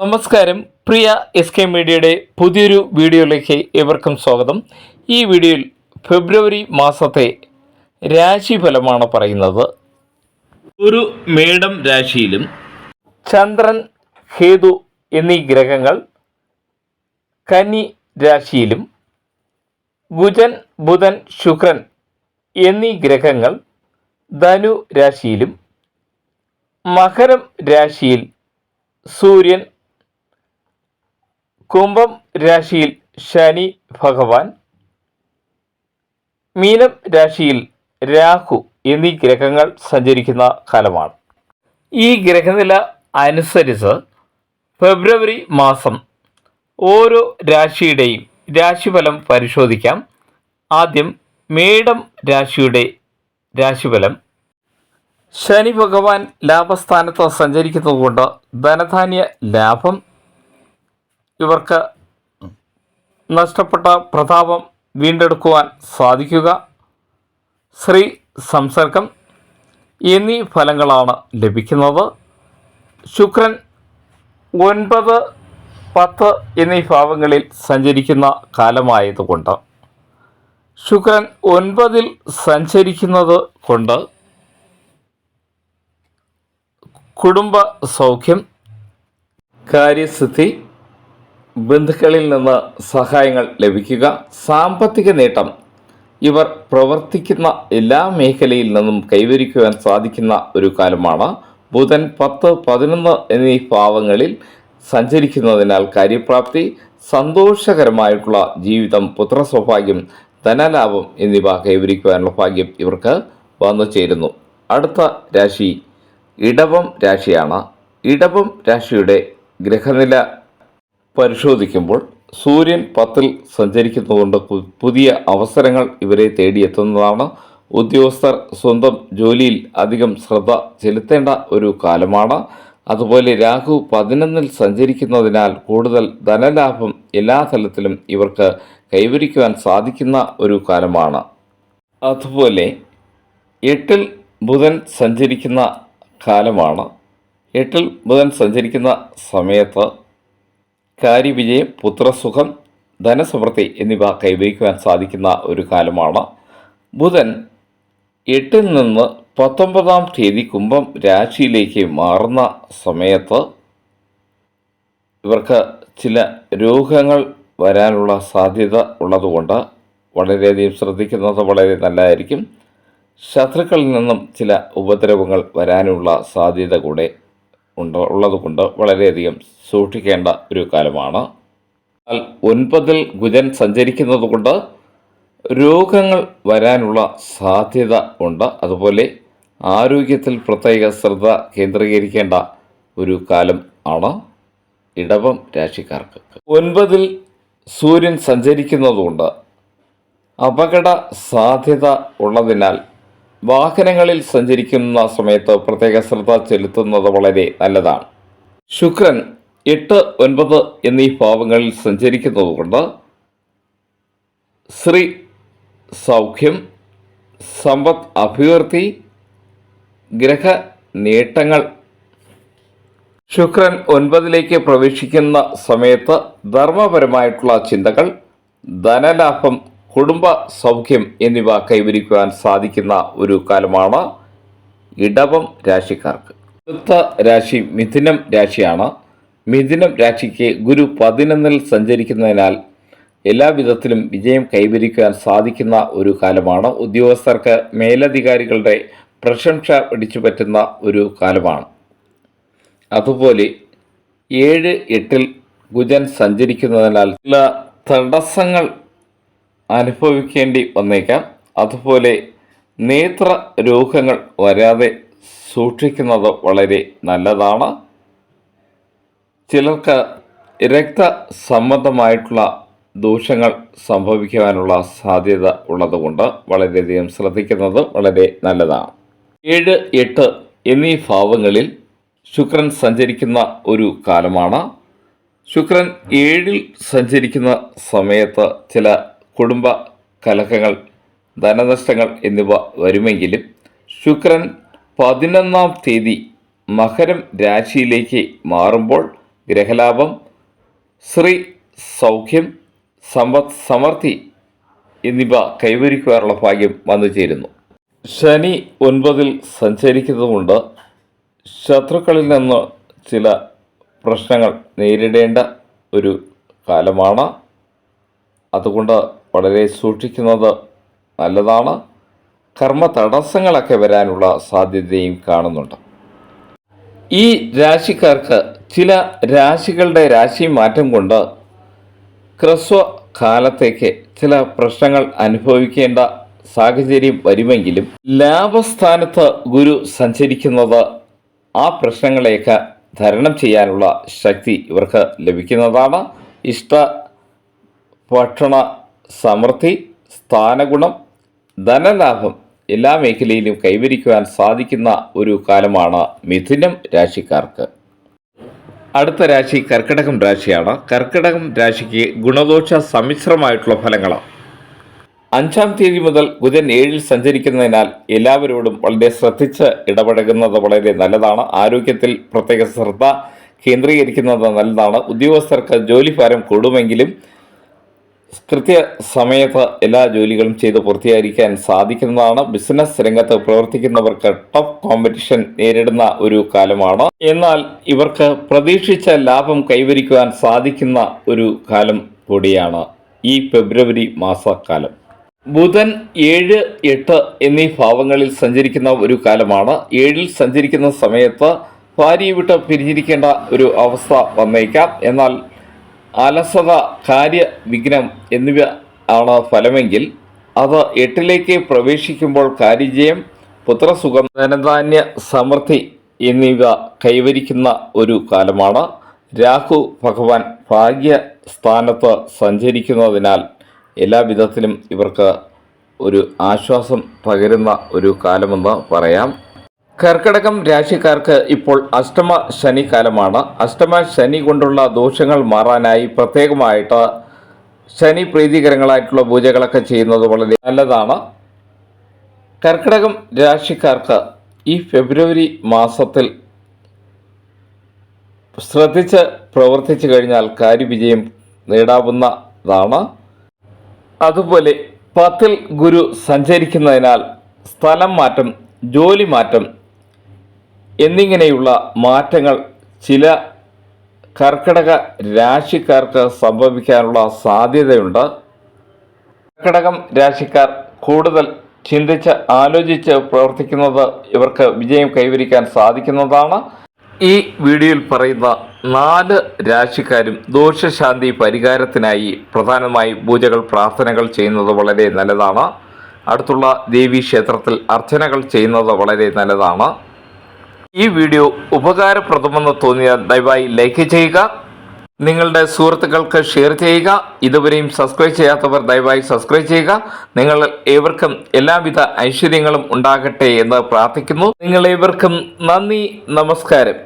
നമസ്കാരം. പ്രിയ S K മീഡിയയുടെ പുതിയൊരു വീഡിയോയിലേക്ക് ഏവർക്കും സ്വാഗതം. ഈ വീഡിയോയിൽ ഫെബ്രുവരി മാസത്തെ രാശിഫലമാണ് പറയുന്നത്. ഒരു മേടം രാശിയിലും ചന്ദ്രൻ ഹേതു എന്നീ ഗ്രഹങ്ങൾ കന്നി രാശിയിലും ബുധൻ ബുധൻ ശുക്രൻ എന്നീ ഗ്രഹങ്ങൾ ധനു രാശിയിലും മകരം രാശിയിൽ സൂര്യൻ കുംഭം രാശിയിൽ ശനി ഭഗവാൻ മീനം രാശിയിൽ രാഹു എന്നീ ഗ്രഹങ്ങൾ സഞ്ചരിക്കുന്ന കാലമാണ്. ഈ ഗ്രഹനില അനുസരിച്ച് ഫെബ്രുവരി മാസം ഓരോ രാശിയുടെയും രാശിഫലം പരിശോധിക്കാം. ആദ്യം മേടം രാശിയുടെ രാശിഫലം. ശനി ഭഗവാൻ ലാഭസ്ഥാനത്ത് സഞ്ചരിക്കുന്നതുകൊണ്ട് ധനധാന്യ ലാഭം ഇവർക്ക് നഷ്ടപ്പെട്ട പ്രതാപം വീണ്ടെടുക്കുവാൻ സാധിക്കുക. ശ്രീ സംസർഗം എന്നീ ഫലങ്ങളാണ് ലഭിക്കുന്നത്. ശുക്രൻ ഒൻപത് പത്ത് എന്നീ ഭാവങ്ങളിൽ സഞ്ചരിക്കുന്ന കാലമായതുകൊണ്ട് ശുക്രൻ ഒൻപതിൽ സഞ്ചരിക്കുന്നത് കൊണ്ട് കുടുംബ സൗഖ്യം കാര്യസിദ്ധി ബന്ധുക്കളിൽ നിന്ന് സഹായങ്ങൾ ലഭിക്കുക. സാമ്പത്തിക നേട്ടം. ഇവർ പ്രവർത്തിക്കുന്ന എല്ലാ മേഖലയിൽ നിന്നും കൈവരിക്കുവാൻ സാധിക്കുന്ന ഒരു കാലമാണ്. ബുധൻ പത്ത് പതിനൊന്ന് എന്നീ ഭാവങ്ങളിൽ സഞ്ചരിക്കുന്നതിനാൽ കാര്യപ്രാപ്തി സന്തോഷകരമായിട്ടുള്ള ജീവിതം പുത്രസൗഭാഗ്യം ധനലാഭം എന്നിവ കൈവരിക്കുവാനുള്ള ഭാഗ്യം ഇവർക്ക് വന്നു ചേരുന്നു. അടുത്ത രാശി ഇടവം രാശിയാണ്. ഇടവം രാശിയുടെ ഗ്രഹനില പരിശോധിക്കുമ്പോൾ സൂര്യൻ പത്തിൽ സഞ്ചരിക്കുന്നതുകൊണ്ട് പുതിയ അവസരങ്ങൾ ഇവരെ തേടിയെത്തുന്നതാണ്. ഉദ്യോഗസ്ഥർ സ്വന്തം ജോലിയിൽ അധികം ശ്രദ്ധ ചെലുത്തേണ്ട ഒരു കാലമാണ്. അതുപോലെ രാഹു പതിനൊന്നിൽ സഞ്ചരിക്കുന്നതിനാൽ കൂടുതൽ ധനലാഭം എല്ലാ തലത്തിലും ഇവർക്ക് കൈവരിക്കുവാൻ സാധിക്കുന്ന ഒരു കാലമാണ്. അതുപോലെ എട്ടിൽ ബുധൻ സഞ്ചരിക്കുന്ന കാലമാണ്. എട്ടിൽ ബുധൻ സഞ്ചരിക്കുന്ന സമയത്ത് കാര്യവിജയം പുത്രസുഖം ധനസമൃദ്ധി എന്നിവ കൈവരിക്കുവാൻ സാധിക്കുന്ന ഒരു കാലമാണ്. ബുധൻ എട്ടിൽ നിന്ന് പത്തൊമ്പതാം തീയതി കുംഭം രാശിയിലേക്ക് മാറുന്ന സമയത്ത് ഇവർക്ക് ചില രോഗങ്ങൾ വരാനുള്ള സാധ്യത ഉള്ളതുകൊണ്ട് വളരെയധികം ശ്രദ്ധിക്കുന്നത് വളരെ നല്ലതായിരിക്കും. ശത്രുക്കളിൽ നിന്നും ചില ഉപദ്രവങ്ങൾ വരാനുള്ള സാധ്യത കൂടെ ഉണ്ട് ഉള്ളതുകൊണ്ട് വളരെയധികം സൂക്ഷിക്കേണ്ട ഒരു കാലമാണ്. എന്നാൽ ഒൻപതിൽ ഗുജൻ സഞ്ചരിക്കുന്നത് കൊണ്ട് രോഗങ്ങൾ വരാനുള്ള സാധ്യത ഉണ്ട്. അതുപോലെ ആരോഗ്യത്തിൽ പ്രത്യേക ശ്രദ്ധ കേന്ദ്രീകരിക്കേണ്ട ഒരു കാലം ആണ് ഇടവം രാശിക്കാർക്ക്. ഒൻപതിൽ സൂര്യൻ സഞ്ചരിക്കുന്നതുകൊണ്ട് അപകട സാധ്യത ഉള്ളതിനാൽ വാഹനങ്ങളിൽ സഞ്ചരിക്കുന്ന സമയത്ത് പ്രത്യേക ശ്രദ്ധ ചെലുത്തുന്നത് വളരെ നല്ലതാണ്. ശുക്രൻ എട്ട് ഒൻപത് എന്നീ ഭാവങ്ങളിൽ സഞ്ചരിക്കുന്നതുകൊണ്ട് ശ്രീ സൗഖ്യം സമ്പദ് അഭിവൃദ്ധി ഗ്രഹ നേട്ടങ്ങൾ. ശുക്രൻ ഒൻപതിലേക്ക് പ്രവേശിക്കുന്ന സമയത്ത് ധർമ്മപരമായിട്ടുള്ള ചിന്തകൾ ധനലാഭം കുടുംബ സൗഖ്യം എന്നിവ കൈവരിക്കുവാൻ സാധിക്കുന്ന ഒരു കാലമാണ് ഇടവം രാശിക്കാർക്ക്. അടുത്ത രാശി മിഥുനം രാശിയാണ്. മിഥുനം രാശിക്ക് ഗുരു പതിനൊന്നിൽ സഞ്ചരിക്കുന്നതിനാൽ എല്ലാ വിധത്തിലും വിജയം കൈവരിക്കുവാൻ സാധിക്കുന്ന ഒരു കാലമാണ്. ഉദ്യോഗസ്ഥർക്ക് മേലധികാരികളുടെ പ്രശംസ പിടിച്ചു പറ്റുന്ന ഒരു കാലമാണ്. അതുപോലെ ഏഴ് എട്ടിൽ ഗുജൻ സഞ്ചരിക്കുന്നതിനാൽ ചില തടസ്സങ്ങൾ അനുഭവിക്കേണ്ടി വന്നേക്കാം. അതുപോലെ നേത്ര രോഗങ്ങൾ വരാതെ സൂക്ഷിക്കുന്നത് വളരെ നല്ലതാണ്. ചിലർക്ക് രക്തസംബന്ധമായിട്ടുള്ള ദോഷങ്ങൾ സംഭവിക്കുവാനുള്ള സാധ്യത ഉള്ളതുകൊണ്ട് വളരെയധികം ശ്രദ്ധിക്കുന്നത് വളരെ നല്ലതാണ്. ഏഴ് എട്ട് എന്നീ ഭാവങ്ങളിൽ ശുക്രൻ സഞ്ചരിക്കുന്ന ഒരു കാലമാണ്. ശുക്രൻ ഏഴിൽ സഞ്ചരിക്കുന്ന സമയത്ത് ചില കുടുംബ കലഹങ്ങൾ ധനനഷ്ടങ്ങൾ എന്നിവ വരുമെങ്കിലും ശുക്രൻ പതിനൊന്നാം തീയതി മകരം രാശിയിലേക്ക് മാറുമ്പോൾ ഗ്രഹലാഭം ശ്രീ സൗഖ്യം സമ്പദ് സമൃദ്ധി എന്നിവ കൈവരിക്കുവാനുള്ള ഭാഗ്യം വന്നു ചേരുന്നു. ശനി ഒൻപതിൽ സഞ്ചരിക്കുന്നതുകൊണ്ട് ശത്രുക്കളിൽ നിന്ന് ചില പ്രശ്നങ്ങൾ നേരിടേണ്ട ഒരു കാലമാണ്. അതുകൊണ്ട് വളരെ സൂക്ഷിക്കുന്നത് നല്ലതാണ്. കർമ്മ തടസ്സങ്ങളൊക്കെ വരാനുള്ള സാധ്യതയും കാണുന്നുണ്ട്. ഈ രാശിക്കാർക്ക് ചില രാശികളുടെ രാശി മാറ്റം കൊണ്ട് ഹ്രസ്വ കാലത്തേക്ക് ചില പ്രശ്നങ്ങൾ അനുഭവിക്കേണ്ട സാഹചര്യം വരുമെങ്കിലും ലാഭസ്ഥാനത്ത് ഗുരു സഞ്ചരിക്കുന്നത് ആ പ്രശ്നങ്ങളെയൊക്കെ തരണം ചെയ്യാനുള്ള ശക്തി ഇവർക്ക് ലഭിക്കുന്നതാണ്. ഇഷ്ട ഭക്ഷണ സമൃദ്ധി സ്ഥാനഗുണം ധനലാഭം എല്ലാ മേഖലയിലും കൈവരിക്കുവാൻ സാധിക്കുന്ന ഒരു കാലമാണ് മിഥുനം രാശിക്കാർക്ക്. അടുത്ത രാശി കർക്കിടകം രാശിയാണ്. കർക്കിടകം രാശിക്ക് ഗുണദോഷ സമ്മിശ്രമായിട്ടുള്ള ഫലങ്ങളാണ്. അഞ്ചാം തീയതി മുതൽ ബുധൻ ഏഴിൽ സഞ്ചരിക്കുന്നതിനാൽ എല്ലാവരോടും വളരെ ശ്രദ്ധിച്ച് ഇടപഴകുന്നത് വളരെ നല്ലതാണ്. ആരോഗ്യത്തിൽ പ്രത്യേക ശ്രദ്ധ കേന്ദ്രീകരിക്കുന്നത് നല്ലതാണ്. ഉദ്യോഗസ്ഥർക്ക് ജോലിഭാരം കൂടുമെങ്കിലും കൃത്യ സമയത്ത് എല്ലാ ജോലികളും ചെയ്ത് പൂർത്തീകരിക്കാൻ സാധിക്കുന്നതാണ്. ബിസിനസ് രംഗത്ത് പ്രവർത്തിക്കുന്നവർക്ക് ടഫ് കോമ്പറ്റീഷൻ നേരിടുന്ന ഒരു കാലമാണ്. എന്നാൽ ഇവർക്ക് പ്രതീക്ഷിച്ച ലാഭം കൈവരിക്കുവാൻ സാധിക്കുന്ന ഒരു കാലം കൂടിയാണ് ഈ ഫെബ്രുവരി മാസക്കാലം. ബുധൻ ഏഴ് എട്ട് എന്നീ ഭാവങ്ങളിൽ സഞ്ചരിക്കുന്ന ഒരു കാലമാണ്. ഏഴിൽ സഞ്ചരിക്കുന്ന സമയത്ത് ഭാര്യയെ വിട്ട് പിരിഞ്ഞിരിക്കേണ്ട ഒരു അവസ്ഥ വന്നേക്കാം. എന്നാൽ അലസത കാര്യ വിഘ്നം എന്നിവ ആണ് ഫലമെങ്കിൽ അത് എട്ടിലേക്ക് പ്രവേശിക്കുമ്പോൾ കാര്യജയം പുത്രസുഖം ധനധാന്യ സമൃദ്ധി എന്നിവ കൈവരിക്കുന്ന ഒരു കാലമാണ്. രാഹു ഭഗവാൻ ഭാഗ്യ സ്ഥാനത്ത് സഞ്ചരിക്കുന്നതിനാൽ എല്ലാ വിധത്തിലും ഇവർക്ക് ഒരു ആശ്വാസം പകരുന്ന ഒരു കാലമെന്ന് പറയാം. കർക്കിടകം രാശിക്കാർക്ക് ഇപ്പോൾ അഷ്ടമ ശനി കാലമാണ് അഷ്ടമ ശനി കൊണ്ടുള്ള ദോഷങ്ങൾ മാറാനായി പ്രത്യേകമായിട്ട് ശനി പ്രീതികരങ്ങളായിട്ടുള്ള പൂജകളൊക്കെ ചെയ്യുന്നത് വളരെ നല്ലതാണ്. കർക്കിടകം രാശിക്കാർക്ക് ഈ ഫെബ്രുവരി മാസത്തിൽ ശ്രദ്ധിച്ച് പ്രവർത്തിച്ചു കഴിഞ്ഞാൽ കാര്യവിജയം നേടാവുന്നതാണ്. അതുപോലെ പത്തിൽ ഗുരു സഞ്ചരിക്കുന്നതിനാൽ സ്ഥലം മാറ്റം ജോലി മാറ്റം എന്നിങ്ങനെയുള്ള മാറ്റങ്ങൾ ചില കർക്കിടക രാശിക്കാർക്ക് സംഭവിക്കാനുള്ള സാധ്യതയുണ്ട്. കർക്കിടകം രാശിക്കാർ കൂടുതൽ ചിന്തിച്ച് ആലോചിച്ച് പ്രവർത്തിക്കുന്നത് ഇവർക്ക് വിജയം കൈവരിക്കാൻ സാധിക്കുന്നതാണ്. ഈ വീഡിയോയിൽ പറയുന്ന നാല് രാശിക്കാരും ദോഷശാന്തി പരിഹാരത്തിനായി പ്രധാനമായി പൂജകൾ പ്രാർത്ഥനകൾ ചെയ്യുന്നത് വളരെ നല്ലതാണ്. അടുത്തുള്ള ദേവീ ക്ഷേത്രത്തിൽ അർച്ചനകൾ ചെയ്യുന്നത് വളരെ നല്ലതാണ്. ഈ വീഡിയോ ഉപകാരപ്രദമെന്ന് തോന്നിയാൽ ദയവായി ലൈക്ക് ചെയ്യുക. നിങ്ങളുടെ സുഹൃത്തുക്കൾക്ക് ഷെയർ ചെയ്യുക. ഇതുവരെയും സബ്സ്ക്രൈബ് ചെയ്യാത്തവർ ദയവായി സബ്സ്ക്രൈബ് ചെയ്യുക. നിങ്ങൾ ഏവർക്കും എല്ലാവിധ ഐശ്വര്യങ്ങളും ഉണ്ടാകട്ടെ എന്ന് പ്രാർത്ഥിക്കുന്നു. നിങ്ങൾ ഏവർക്കും നന്ദി നമസ്കാരം.